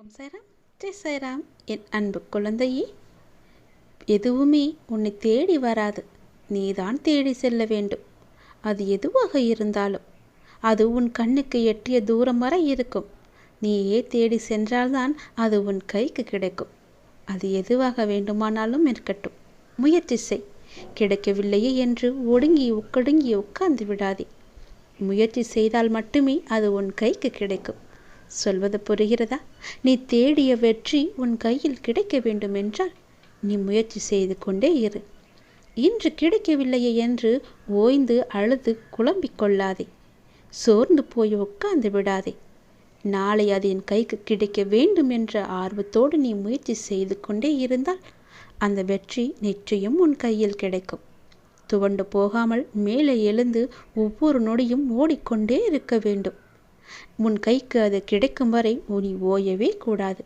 ஓம் சைராம் ஜெய் சைராம். என் அன்பு குழந்தையே எதுவுமே உன்னை தேடி வராது. நீதான் தேடி செல்ல வேண்டும். அது எதுவாக இருந்தாலும் அது உன் கண்ணுக்கு எட்டிய தூரம் வரை இருக்கும். நீயே தேடி சென்றால்தான் அது உன் கைக்கு கிடைக்கும். அது எதுவாக வேண்டுமானாலும் இருக்கட்டும். முயற்சி செய். கிடைக்கவில்லையே என்று ஒடுங்கி உக்கடுங்கி உட்கார்ந்து விடாதே. முயற்சி செய்தால் மட்டுமே அது உன் கைக்கு கிடைக்கும். சொல்வது புரிகிறதா? நீ தேடிய வெற்றி உன் கையில் கிடைக்க வேண்டும் என்றால் நீ முயற்சி செய்து கொண்டே இரு. இன்று கிடைக்கவில்லையே என்று ஓய்ந்து அழுது குழம்பிக் கொள்ளாதே. சோர்ந்து போய் உட்கார்ந்து விடாதே. நாளை அது என் கைக்கு கிடைக்க வேண்டும் என்ற ஆர்வத்தோடு நீ முயற்சி செய்து கொண்டே இருந்தால் அந்த வெற்றி நிச்சயம் உன் கையில் கிடைக்கும். துவண்டு போகாமல் மேலே எழுந்து ஒவ்வொரு நொடியும் ஓடிக்கொண்டே இருக்க வேண்டும். உன் கைக்கு அது கிடைக்கும் வரை நீ ஓயவே கூடாது.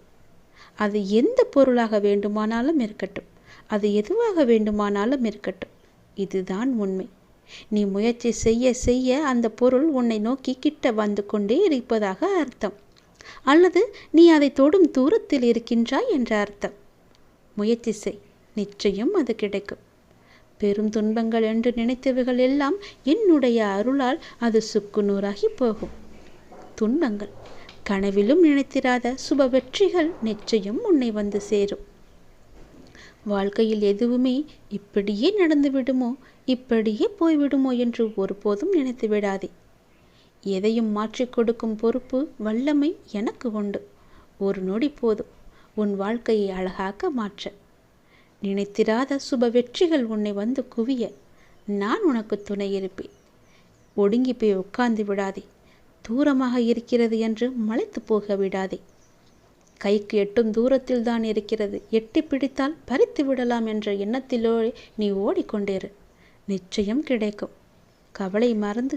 அது எந்த பொருளாக வேண்டுமானாலும் இருக்கட்டும். அது எதுவாக வேண்டுமானாலும் இருக்கட்டும். இதுதான் உண்மை. நீ முயற்சி செய்ய செய்ய அந்த பொருள் உன்னை நோக்கி கிட்ட வந்து கொண்டே இருப்பதாக அர்த்தம். அல்லது நீ அதை தொடும் தூரத்தில் இருக்கின்றாய் என்ற அர்த்தம். முயற்சி செய். நிச்சயம் அது கிடைக்கும். பெரும் துன்பங்கள் என்று நினைத்தவைகள் எல்லாம் என்னுடைய அருளால் அது சுக்குநூறாகி போகும். துன்பங்கள். கனவிலும் நினைத்திராத சுப வெற்றிகள் நிச்சயம் உன்னை வந்து சேரும். வாழ்க்கையில் எதுவுமே இப்படியே நடந்து விடுமோ இப்படியே போய்விடுமோ என்று ஒருபோதும் நினைத்து விடாதே. எதையும் மாற்றிக் கொடுக்கும் பொறுப்பு வல்லமை எனக்கு உண்டு. ஒரு நொடி போதும் உன் வாழ்க்கையை அழகாக்க மாற்ற. நினைத்திராத சுப வெற்றிகள் உன்னை வந்து குவிய நான் உனக்கு துணை இருப்பேன். ஒடுங்கி போய் உட்கார்ந்து விடாதே. தூரமாக இருக்கிறது என்று மலைத்து போக விடாதே. கைக்கு எட்டும் தூரத்தில் தான் இருக்கிறது. எட்டி பிடித்தால் பறித்து விடலாம் என்ற எண்ணத்திலோ நீ ஓடிக்கொண்டேரு. நிச்சயம் கிடைக்கும். கவலை மறந்து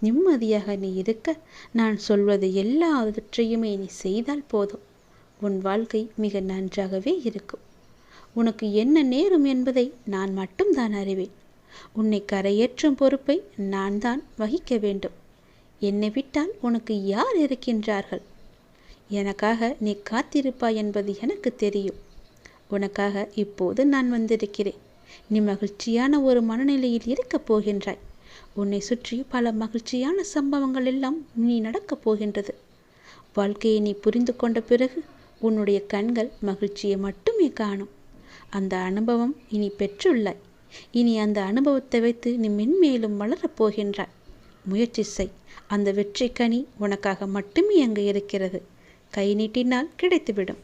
நிம்மதியாக நீ இருக்க நான் சொல்வது எல்லாவற்றையுமே நீ செய்தால் போதும். உன் வாழ்க்கை மிக நன்றாகவே இருக்கும். உனக்கு என்ன நேரும் என்பதை நான் மட்டும்தான் அறிவேன். உன்னை கரையேற்றும் பொறுப்பை நான் தான் வகிக்க வேண்டும். என்னை விட்டால் உனக்கு யார் இருக்கின்றார்கள்? எனக்காக நீ காத்திருப்பாய் என்பது எனக்கு தெரியும். உனக்காக இப்போது நான் வந்திருக்கிறேன். நீ மகிழ்ச்சியான ஒரு மனநிலையில் இருக்கப் போகின்றாய். உன்னை சுற்றி பல மகிழ்ச்சியான சம்பவங்கள் எல்லாம் நீ நடக்கப் போகின்றது. வாழ்க்கையை நீ புரிந்து கொண்ட பிறகு உன்னுடைய கண்கள் மகிழ்ச்சியை மட்டுமே காணும். அந்த அனுபவம் இனி பெற்றுள்ளாய். இனி அந்த அனுபவத்தை வைத்து நீ மென்மேலும் வளரப் போகின்றாய். முயற்சி செய். அந்த வெற்றி கனி உனக்காக மட்டுமே அங்கு இருக்கிறது. கை நீட்டினால் கிடைத்துவிடும்.